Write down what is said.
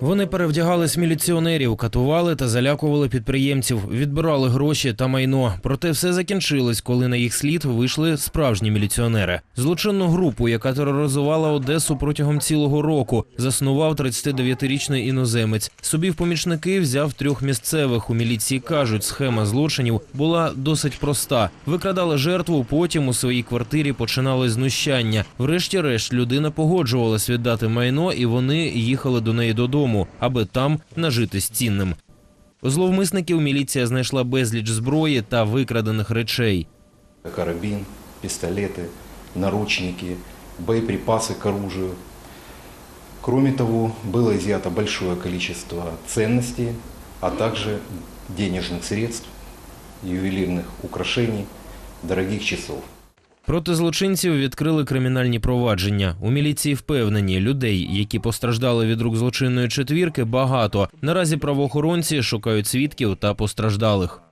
Вони перевдягались міліціонерів, катували та залякували підприємців, відбирали гроші та майно. Проте все закінчилось, коли на їх слід вийшли справжні міліціонери. Злочинну групу, яка тероризувала Одесу протягом цілого року, заснував 39-річний іноземець. Собі в помічники взяв трьох місцевих. У міліції кажуть, схема злочинів була досить проста. Викрадали жертву, потім у своїй квартирі починали знущання. Врешті-решт людина погоджувалась віддати майно, і вони їхали до неї додому, аби там нажитись цінним. У зловмисників міліція знайшла безліч зброї та викрадених речей. карабин, пистолеты, наручники, боеприпасы к оружию. Кроме того, было изъято большое количество ценностей, а также денежных средств, ювелирных украшений, дорогих часов. Проти злочинців відкрили кримінальні провадження. У міліції впевнені, людей, які постраждали від рук злочинної четвірки, багато. Наразі правоохоронці шукають свідків та постраждалих.